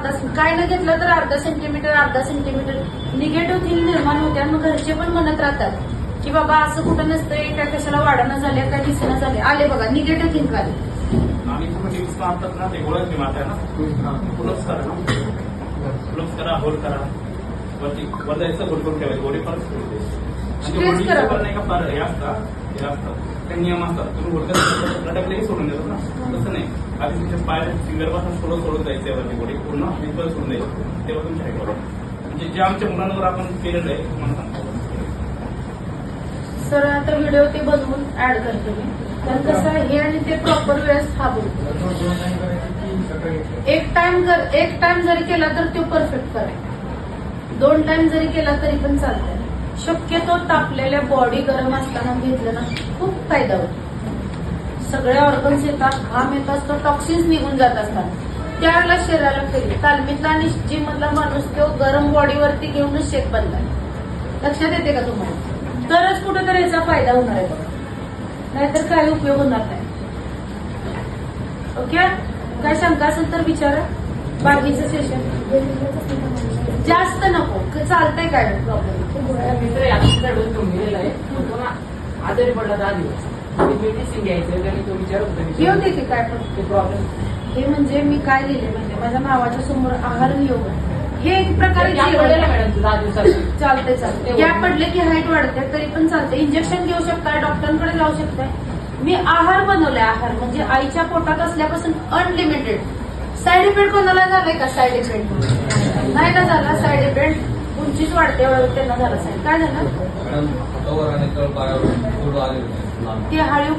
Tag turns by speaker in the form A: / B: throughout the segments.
A: अर्धा काय न घेतलं तर अर्धा सेंटीमीटर अर्धा सेंटीमीटर निगेटिव्ह थिंग निर्माण होते आणि मग घरचे पण म्हणत राहतात की बाबा असं कुठं नसतंय काय कशाला वाढणं झाले काय दिसेना झाले आले बघा निगेटिव्ह थिंक आले
B: करा वरती वर जायचं ठेवायचं. परत. नाही का फार हे असतात हे असतात नियम असतात. तुम्ही लटकलेही सोडून देतात ना. तसं नाही. आधी तुमच्या पाय फिंगरपासून पासून सोडून जायचे वरती बॉडी पूर्ण आणि सोडून द्यायचं. तेव्हा तुमच्या हे बॉडी म्हणजे जे आमच्या मुलांवर आपण केलेलं आहे तुम्हाला सांगतो.
A: सर आता व्हिडिओ ते बनवून ऍड करते मी. कारण कसं आहे, हे आणि ते प्रॉपर वेळेस थांबून. एक टाइम जर एक टाइम जरी केला तर तो परफेक्ट करेल. दोन टाइम जरी केला तरी पण चालतंय. शक्यतो तापलेल्या बॉडी गरम असताना घेतलं ना खूप फायदा होतो. सगळे ऑर्गन्स येतात घाम येत असतो टॉक्सिन्स निघून जात असतात. त्यावेळेला शरीराला फिरली तालमीतला आणि जिम मधला माणूस तो गरम बॉडीवरती घेऊनच शेत बनलाय. लक्षात येते का तुम्हाला? तरच कुठेतरी याचा फायदा होणार आहे नाहीतर काही उपयोग होणार नाही. ओके? काय शंका असेल तर विचारा. बाकीचं सेशन जास्त नको. चालतंय काय प्रॉब्लेम
C: आजारी पडला दहा दिवस. मेडिसिन घ्यायचं त्याने तो विचारत होता
A: येऊ दे की काय पण.
C: प्रॉब्लेम
A: हे म्हणजे मी काय लिहिले म्हणजे माझ्या नावाच्या समोर आहार योग हे एक प्रकारे चालते चालते गॅप पडले की हाईट वाढते तरी पण चालते इंजेक्शन घेऊ शकताय डॉक्टरांकडे जाऊ शकताय. मी आहार बनवलाय आहार. म्हणजे आईच्या पोटात असल्यापासून अनलिमिटेड साईड इफेक्ट कोणाला झालाय का साईड इफेक्ट नाही का झाला साईड इफेक्ट उंचीच वाढते त्यांना झालं साईड काय झालं? ते हळीव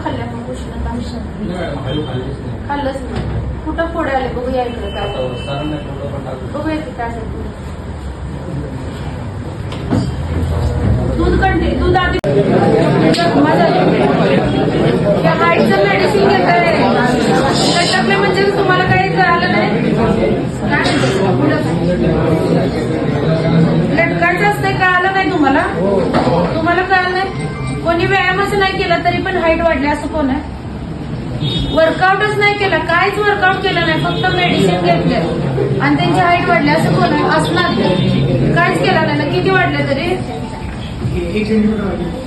A: उष्णता
D: नाही मॅडम हळू खाल्लीच नाही.
A: कुठं फोडे आले? बघूया इकडे. काय बघूया की काय दूध कंटे दूध आधी या नाही केला तरी पण हाईट वाढली असं कोण आहे? वर्कआउटच नाही केलं. काहीच वर्कआउट केलं नाही. फक्त मेडिसिन घेतले. आणि त्यांची हाईट वाढली असं कोण आहे? असणार काहीच केलं नाही. ना किती वाढले तरी?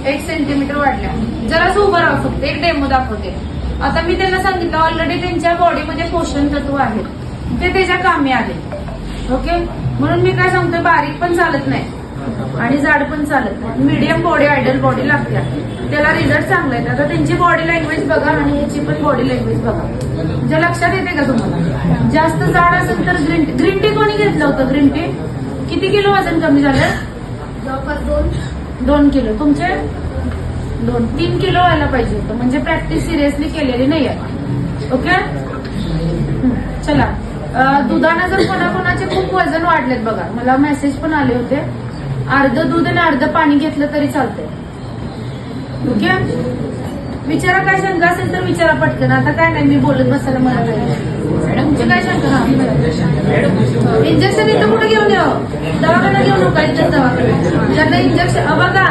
A: एक सेंटीमीटर वाढल्या. जरासं उभं राहा फक्त. एक डेमो दाखवते. आता मी त्यांना सांगितलं ऑलरेडी त्यांच्या बॉडीमध्ये पोषण तत्व आहेत. ते त्याच्या कामी आले. ओके म्हणून मी काय सांगतोय बारीक पण चालत नाही. आणि जाड पण चालत नाही. मीडियम बॉडी आयडल बॉडी लागते. त्याला रिझल्ट चांगले आहेत. आता त्यांची बॉडी लँग्वेज बघा आणि ह्याची पण बॉडी लँग्वेज बघा. म्हणजे लक्षात येते का तुम्हाला? जास्त जाड असेल तर ग्रीन टी ग्रीन टी कोणी घेतलं होतं? ग्रीन टी किती किलो वजन कमी झालं? जवळपास दोन. दोन किलो. तुमचे? दोन. तीन किलो व्हायला पाहिजे होतं. म्हणजे प्रॅक्टिस सिरियसली केलेली नाही आहे. ओके चला. दुधानं जर कोणाकोणाचे खूप वजन वाढलेत बघा. मला मेसेज पण आले होते. अर्ध दूध आणि अर्ध पाणी घेतलं तरी चालतंय. ओके? विचारा काय शंका असेल तर विचारा पटकन. आता काय नाही मी बोलत बसायला मला तुमची काय शंका? इंजेक्शन इथं कुठे हो? घेऊन येऊ दवाखाना घेऊ नका इथं दवाखाना ज्यांना इंजेक्शन बघा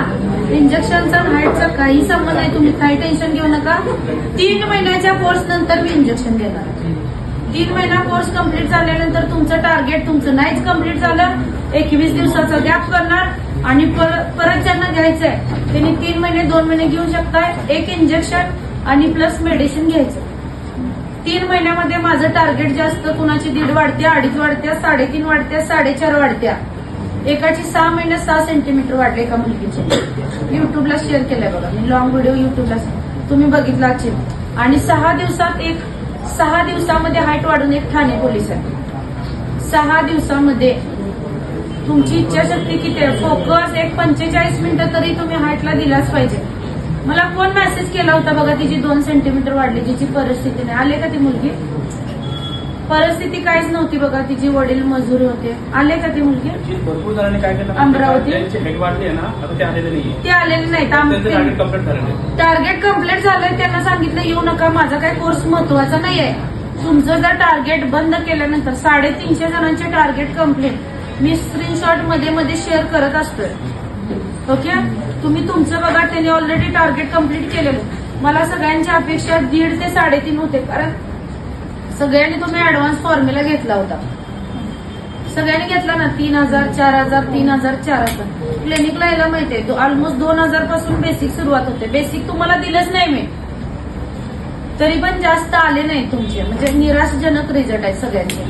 A: इंजेक्शनचा हाईटचा काही संबंध नाही. तुम्ही काही टेन्शन घेऊ नका. तीन महिन्याच्या कोर्स नंतर मी इंजेक्शन देणार तीन महिना कोर्स कंप्लीट झाल्यानंतर तुमचं टार्गेट तुमचं नाहीच कंप्लीट झालं. एकवीस दिवसाचा गॅप करणार आणि पर- परत ज्यांना घ्यायचं आहे त्यांनी तीन महिने दोन महिने घेऊ शकताय. एक इंजेक्शन आणि प्लस मेडिसिन घ्यायचं. तीन महिन्यामध्ये माझं टार्गेट जास्त कुणाची दीड वाढते अडीच वाढत्या साडेतीन वाढत्या साडेचार वाढत्या. एकाची सहा महिन्यात सहा सेंटीमीटर वाढले एका मुलगीचे. युट्यूबला शेअर केलंय बघा. मी लॉंग व्हिडिओ युट्यूबला तुम्ही बघितला असेल. आणि सहा दिवसात एक सहा दिवसामध्ये हाईट वाढून एक ठाणे पोलीस आहे सहा दिवसामध्ये तुमची इच्छाशक्ती किती आहे? फोकस एक पंचेचाळीस मिनिटं तरी तुम्ही हाईटला दिलाच पाहिजे. मला कोण मेसेज केला होता बघा तिची दोन सेंटीमीटर वाढली जिची परिस्थिती नाही. आले का ती मुलगी? परिस्थिती काहीच नव्हती बघा तिचे वडील मजूर होते. आले का ती मुलगी?
B: भरपूर जणांनी काय केलं?
A: अमरावती?
B: त्यांची हेड वाढली आहे ना आता ते आलेले नाहीये.
A: ते आलेले नाहीत.
B: टार्गेट कंप्लीट झालं नाही
A: टार्गेट कंप्लीट झालंय. त्यांना सांगितलं येऊ नका माझा काही कोर्स महत्त्वाचा नाहीये. तुमचं जर टार्गेट बंद केल्यानंतर साडेतीनशे जणांचे टार्गेट कंप्लीट मी स्क्रीनशॉटमध्ये मध्ये शेअर करत असतोय. ओके तुम्ही तुमचं बघा त्यांनी ऑलरेडी टार्गेट कंप्लीट केलेलं. मला सगळ्यांच्या अपेक्षा दीड ते साडेतीन होते कारण सगळ्यांनी तुम्ही ऍडव्हान्स फॉर्म्युला घेतला होता. सगळ्यांनी घेतला ना तीन हजार चार हजार तीन हजार चार हजार. क्लिनिकला यायला माहितीये ऑलमोस्ट दोन हजारपासून बेसिक सुरुवात होते. बेसिक तुम्हाला दिलंच नाही मी. तरी पण जास्त आले नाही तुमचे. म्हणजे निराशजनक रिझल्ट आहेत सगळ्यांचे.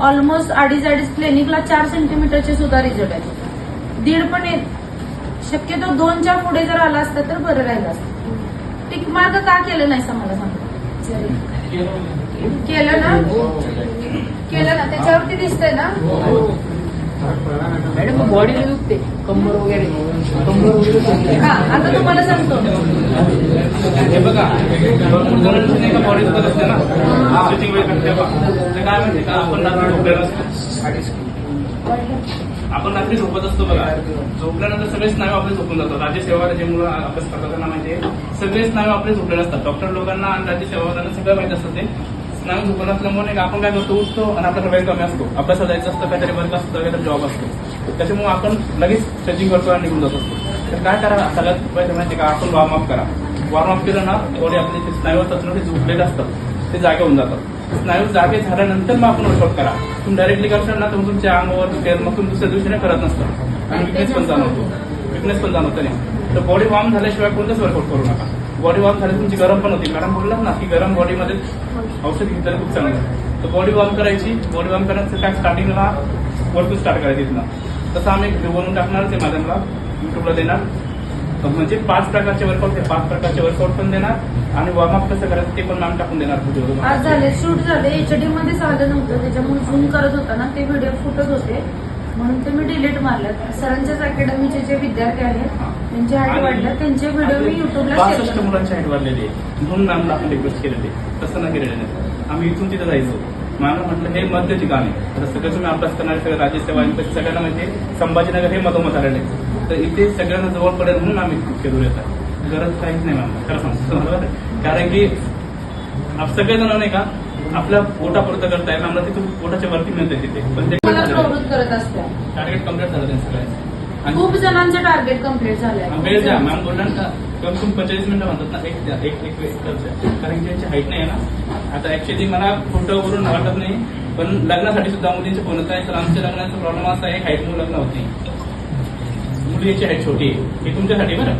A: ऑलमोस्ट अडीच अडीच क्लिनिकला चार सेंटीमीटरचे सुद्धा रिझल्ट आहेत. दीड पण येत. शक्यतो दोनच्या पुढे जर आला असतं तर बरं राहिलं असतं. टिक मार्क का केलं नाही मला सांगा? केलं ना? केलं ना? त्याच्यावरती दिसतंय ना?
C: मॅडम बॉडी दुखते. कंबर वगैरे. कंबर वगैरे.
A: हा आता तुम्हाला सांगतो.
B: हे बघा भरपूर जणांची नाही का बॉडी दुखत असते ना. स्ट्रेचिंग वगैरे करते ते काय माहिती का? आपण रात्री झोपलेलो असतो. आपण रात्री झोपत असतो बघा. झोपल्यानंतर सगळे स्नायू आपले झोपून जातात. राज्य सेवा जे मुलं अभ्यास करतात त्यांना माहिती आहे. सगळे स्नायू आपले झोपलेले असतात. डॉक्टर लोकांना आणि राज्य सेवादारांना सगळं माहिती असतं ते. स्नायू झोपून असल्यामुळे नाही आपण काय करतो उठतो आणि आपल्याला वेळ कमी असतो. अभ्यासाला जायचं असतं काहीतरी वर्क असतं काहीतरी जॉब असतो. त्याच्यामुळे आपण लगेच स्ट्रेचिंग करतो आणि निघून जात. असतो तर काय करा सगळ्यात पहिले माहिती का आपण वॉर्मअप करा. वॉर्मअप केलं ना बॉडी आपले जे स्नायू असतात ना ते झोपलेले असतात. ते जागे होऊन जातात. स्नायू जागे झाल्यानंतर मग आपण वर्कआउट करा. तुम्ही डायरेक्टली करशाल ना तुम्ही तुमच्या अंगावर दुखेल मग तुम्ही दुसऱ्या दिवशी करत नसतं. आणि विकनेस पण जाणवतो. विकनेस पण जाणवतो नाही. तर बॉडी वॉर्म झाल्याशिवाय कोणतंच वर्कआउट करू नका. बॉडी वॉर्म झाली तुमची गरम पण होती. मॅडम बोललात ना की गरम बॉडीमध्ये औषध घेतलेलं खूप चांगलं. तर बॉडी वॉर्म करायची. बॉडी वॉर्म करायचं काय स्टार्टिंगला वर्कआउट स्टार्ट करायची तिथनं. तसं आम्ही बनवून टाकणार ते मॅडमला युट्यूबला देणार. म्हणजे पाच प्रकारचे वर्कआउट पाच प्रकारचे वर्कआउट पण देणार आणि वॉर्मअप कसं करायचं ते पण मॅम टाकून देणार
A: आज झाले शूट झाले. एचडी मध्ये आलं नव्हतं. त्याच्यामुळे झूम करत होता ना. ते व्हिडिओ फुटत होते. म्हणून ते मी डिलीट मारले सरांच्याच अकॅडमीचे जे विद्यार्थी आहेत त्यांचे
B: आणि-
A: वाढल्या त्यांचे व्हिडिओ मी युट्यूबला
B: बासष्ट
A: शेअर
B: मुलांची हाईट वाढलेली आहे. म्हणून मॅमला आपण रिक्वेस्ट केलेली. तसं न केलेलं नाही आम्ही इथून तिथं जायचो. मॅमला म्हटलं हे मध्य ठिकाण आहे. आता सगळं तुम्ही अभ्यास करणारे सगळं राज्यसेवा सगळ्यांना म्हणजे संभाजीनगर हे मधोमध आलेलं आहे. तर इथे सगळ्यांना जवळ पडेल म्हणून आम्ही शेड्यूल येतात गरज काहीच नाही मॅम खरं सांगतो. कारण की सगळेजण नाही का आपल्या पोटापुरतं करताय. आम्हाला तिथून पोटाच्या वरती मिळते तिथे. पण ते टार्गेट कंप्लीट झालं सगळ्यांचं
A: खूप जणांचं टार्गेट कंप्लीट
B: हा, वेळ द्या.
A: झालंय
B: मॅम बोलला ना कमी कमी पंचेचाळीस मिनिटं म्हणतात ना एक द्या. एक एक वेळ. कारण की त्यांची हाईट नाही आहे ना. आता ऍक्च्युली मला फोटोवरून वाटत नाही पण लग्नासाठी सुद्धा मुलींचे फोन होत आहे तर आमच्या लग्नाचा प्रॉब्लेम असा आहे हाईटमुळे लग्न होत नाही मुलीची हाईट छोटी आहे. हे तुमच्यासाठी बरं.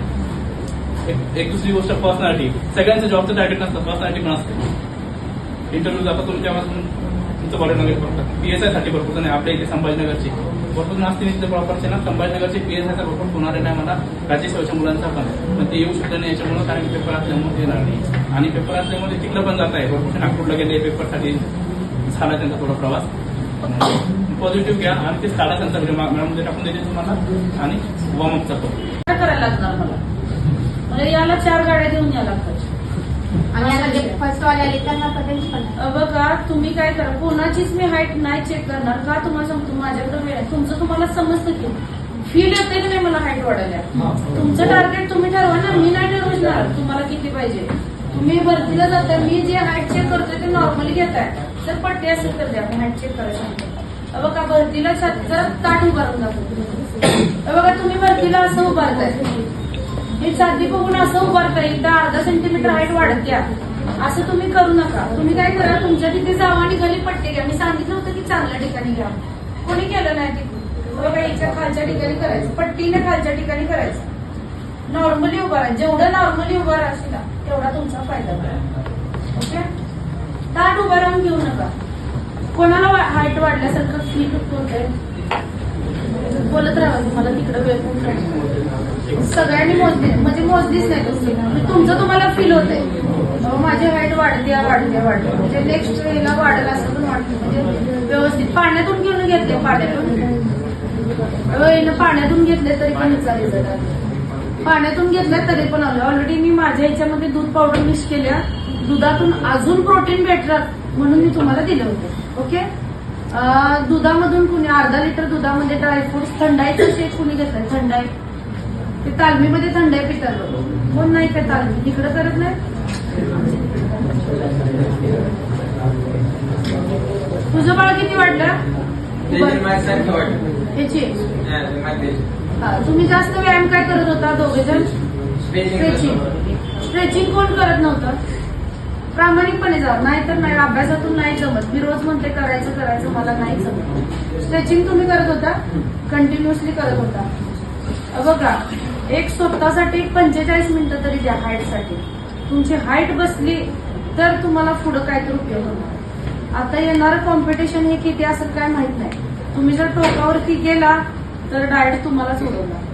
B: एक- एक दुसरी गोष्ट पर्सनॅलिटी सगळ्यांचं जॉबचं टार्गेट नसतं. पर्सनॅलिटी पण असते. इंटरव्ह्यू जाता तुमच्यापासून तुमचं बॉडी नगर करतात पीएसआय भरपूर जण आहे आपल्या इथे संभाजीनगरचे. भरपूर असतील इथे प्रॉपरचे ना. संभाजीनगरचे पीएसआयचा भरपूर होणार आहे नाही मला राज्यसेवेच्या मुलांचा पण. पण ते येऊ शकत नाही याच्यामुळे कारण की पेपर असल्यामुळे येणार नाही. आणि पेपर असल्यामुळे तिकडं पण जात आहे. भरपूर नागपूरला गेले पेपरसाठी झाला त्यांचा थोडा प्रवास. पॉझिटिव्ह घ्या. आणि ते साडा त्यांचा व्हिडिओ मॅडममध्ये टाकून देते तुम्हाला. आणि वॉर्मअप करतो
A: काय करायला लागणार मला? म्हणजे याला चार गाड्या देऊन या लागतात. बघा तुम्ही काय करा कोणाचीच मी हाईट नाही चेक करणार. का तुम्हाला सांगतो माझ्याकडे वेळ आहे. तुमचं तुम्हाला समजतं की फील येते की नाही मला हाईट वाढायला? तुमचं टार्गेट तुम्ही ठरवा ना. मी नाही ठरवणार. तुम्हाला किती पाहिजे? तुम्ही भरतीला जाताय मी जे हाईट चेक करतोय ते नॉर्मली घेताय. तर पट्टी असेल तर द्या. मी हाईट चेक करायला बघा भरतीला जरा ताट उभारून जातो बघा तुम्ही भरतीला असं उभारताय. हे साधी बघून असं उभारताय तर अर्धा सेंटीमीटर हाईट वाढते असं तुम्ही करू नका. तुम्ही काय करा तुमच्या तिथे जावा आणि गली पट्टी घ्या. मी सांगितलं होतं की चांगल्या ठिकाणी घ्या. कोणी केलं नाही तिथे बघा याच्या खालच्या ठिकाणी करायचं. पट्टीने खालच्या ठिकाणी करायचं. नॉर्मली उभा राहा. जेवढं नॉर्मली उभा राहशील ना, तेवढा तुमचा फायदा होईल. ओके? ताट उभा राहून घेऊ नका. कोणाला हाईट वाढल्यासारखं फील होतंय बोलत राहा तुम्हाला तिकडं वेळ सगळ्यांनी मोजली म्हणजे मोजलीच नाही तुमची म्हणजे तुमचं तुम्हाला फील होतंय. अहो, माझी हाईट वाढते वाढते वाढते म्हणजे नेक्स्ट वेळेला वाढेल असं पण वाटतं. म्हणजे व्यवस्थित पाण्यातून घेऊन घेतले पाण्यातून. अहो, पाण्यातून घेतले तरी पण विचार पाण्यातून घेतल्या तरी पण आलं. ऑलरेडी मी माझ्या याच्यामध्ये दूध पावडर मिक्स केल्या. दुधातून अजून प्रोटीन भेटतात म्हणून मी तुम्हाला दिलं होतं. ओके दुधामधून कुणी अर्धा लिटर दुधामध्ये ड्रायफ्रुट्स थंडाईचं शेक कुणी घेतलंय थंडाई? ते तालमीमध्ये थंडाई पितात कोण नाही का तालमी? तिकडं करत नाही? तुझं बाळ किती वाढलं? ह्याची? हा, तुम्ही जास्त व्यायाम काय करत होता दोघे जण स्ट्रेचिंग स्ट्रेचिंग कोण करत नव्हतं? प्रामाणिकपणे जा नाहीतर नाही अभ्यासातून नाही जमत. मी रोज म्हणते करायचं करायचं मला नाही जमत. स्ट्रेचिंग तुम्ही करत होता? कंटिन्युअसली करत होता. बघा एक स्वतःसाठी एक पंचेचाळीस मिनिटं तरी द्या हाईटसाठी तुमची हाईट बसली तर तुम्हाला पुढं काहीतरी उपयोग होणार. आता येणारं कॉम्पिटिशन हे किती असं काय माहीत नाही. तुम्ही जर टोकावरती गेला तर डायरेक्ट तुम्हाला सोडवणार.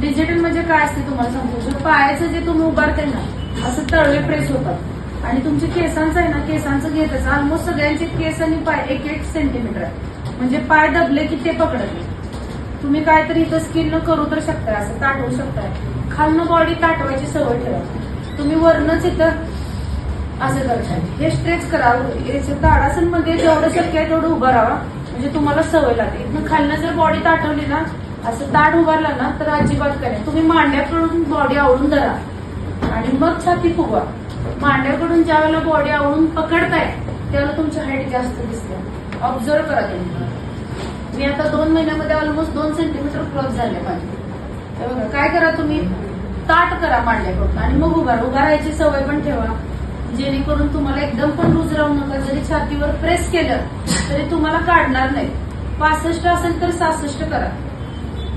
A: डिजिटल म्हणजे काय असते तुम्हाला सांगतो. जर पायाचं जे तुम्ही उभारते ना असं तळवे प्रेस होतात. आणि तुमचे केसांचं आहे ना केसांचं घेतच ऑलमोस्ट सगळ्यांचे केस आणि पाय एक एक सेंटीमीटर आहे म्हणजे पाय दबले की ते पकडत नाही. तुम्ही काहीतरी इथं स्किन करू तर शकताय असं ताटवू शकताय. खालनं बॉडी ताटवायची सवय ठेवा. तुम्ही वरणच इथं असं करताय. हे स्ट्रेच करा. याचं ताडासनमध्ये जेवढं शक्य आहे तेवढं उभं राहा. म्हणजे तुम्हाला सवय लागते इथनं खालनं जर बॉडी ताटवली ना असं ताट उभारला ना तर अजिबात काय नाही. तुम्ही मांड्याकडून बॉडी आवडून धरा. आणि मग छाती फुगवा. मांड्याकडून ज्या वेळेला बॉडी आवळून पकडताय त्यावेळेला तुमची हाईट जास्त दिसते. ऑब्झर्व करा तुम्ही. मी आता दोन महिन्यामध्ये ऑलमोस्ट दोन सेंटीमीटर क्रॉस झाले माझे. काय करा तुम्ही? ताट करा मांड्याकडून आणि मग उभा उभा राहायची सवय पण ठेवा. जेणेकरून तुम्हाला एकदम पण रुज राहू नका. जरी छातीवर प्रेस केलं तरी तुम्हाला काढणार नाही. पासष्ट असेल तर सहासष्ट करा.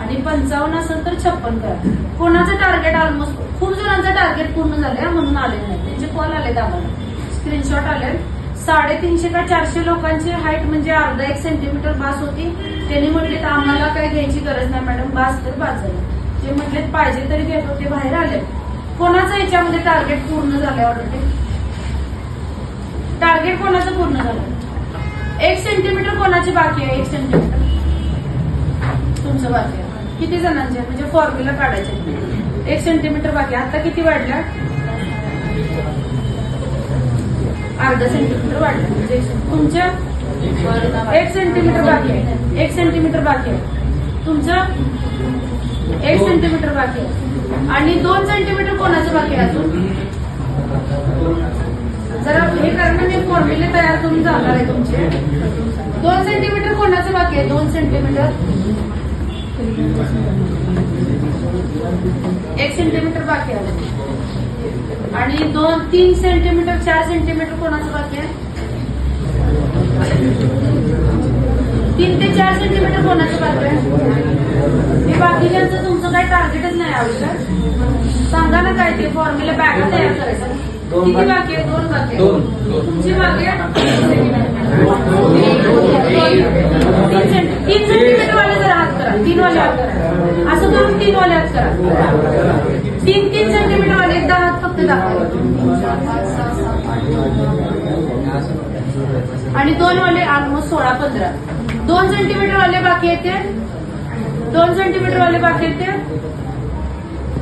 A: आणि पंचावन्न असेल तर छप्पन करा. कोणाचं टार्गेट ऑलमोस्ट खूप जणांचं टार्गेट पूर्ण झालंय म्हणून आले नाही. त्यांचे कॉल आले आम्हाला. स्क्रीनशॉट आले साडेतीनशे का चारशे लोकांची हाईट म्हणजे अर्धा एक सेंटीमीटर बास होती. त्यांनी म्हटले तर आम्हाला काय घ्यायची गरज नाही मॅडम बास तर बास झाली. जे म्हटले पाहिजे तरी घेतो ते बाहेर आले. कोणाचं याच्यामध्ये टार्गेट पूर्ण झालंय ऑलरेडी टार्गेट कोणाचं पूर्ण झालं एक सेंटीमीटर कोणाची बाकी आहे? एक सेंटीमीटर तुमचं बाकी आहे. किती जणांचे? म्हणजे फॉर्म्युला काढायचे एक सेंटीमीटर बाकी. आता किती वाढल्या? अर्धा सेंटीमीटर वाढलं म्हणजे तुमच्या एक सेंटीमीटर बाकी आहे. एक सेंटीमीटर बाकी आहे. तुमचं एक सेंटीमीटर बाकी आहे. आणि दोन सेंटीमीटर कोणाचं बाकी आहे अजून? जरा हे करणं मी फॉर्म्युले तयार करून जाणार आहे तुमचे. दोन सेंटीमीटर कोणाचं बाकी आहे? दोन सेंटीमीटर एक सेंटीमीटर बाकी आहे. आणि दोन तीन सेंटीमीटर चार सेंटीमीटर कोणाचं बाकी आहे? तीन ते चार सेंटीमीटर कोणाचं बाकी आहे? हे बाकीच्यांचं तुमचं काही टार्गेटच नाही आयुष्यात सांगा ना काय ते फॉर्म्युला बॅग तयार करायचं. किती बाकी आहे? दोन बाकी तुमची बाकी आहे? तीन सेंटी- सेंटीमीटर वाले जरा हात करा तीन वाले हात करा असं करून तीन वाले हात करा तीन तीन सेंटीमीटर वाले एकदा हात फक्त दाखवा आणि दोन वाले ऑलमोस्ट सोळा पंधरा दोन सेंटीमीटर वाले बाकी येते दोन सेंटीमीटर वाले बाकी येते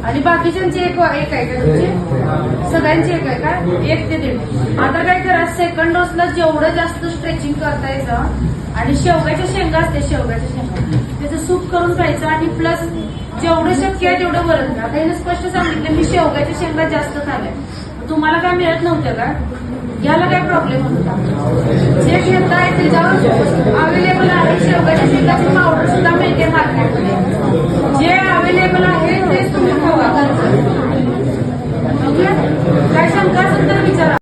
A: आणि बाकीच्यांचे एक एक आहे का हो, तुमचे? हो, हो. सगळ्यांची एक आहे का? एक ते दीड. आता काय करा सेकंड डोसला जेवढं जास्त स्ट्रेचिंग करता येतं आणि शेवग्याच्या शेंगा असते शेवग्याच्या शेंगा. त्याचं सूप करून खायचं आणि प्लस जेवढं शक्य आहे तेवढं वरण आता हिने स्पष्ट सांगितलं मी शेवग्याच्या शेंगा जास्त खाल्या तुम्हाला काय मिळत नव्हतं का? याला काय प्रॉब्लेम होता जे घेत आहे त्याच्यावर अवेलेबल आहे शेवग्याच्या शेंगाची पावडर सुद्धा मिळते मार्केटमध्ये जे अवेलेबल आहे काय शंका असेल तर विचारा.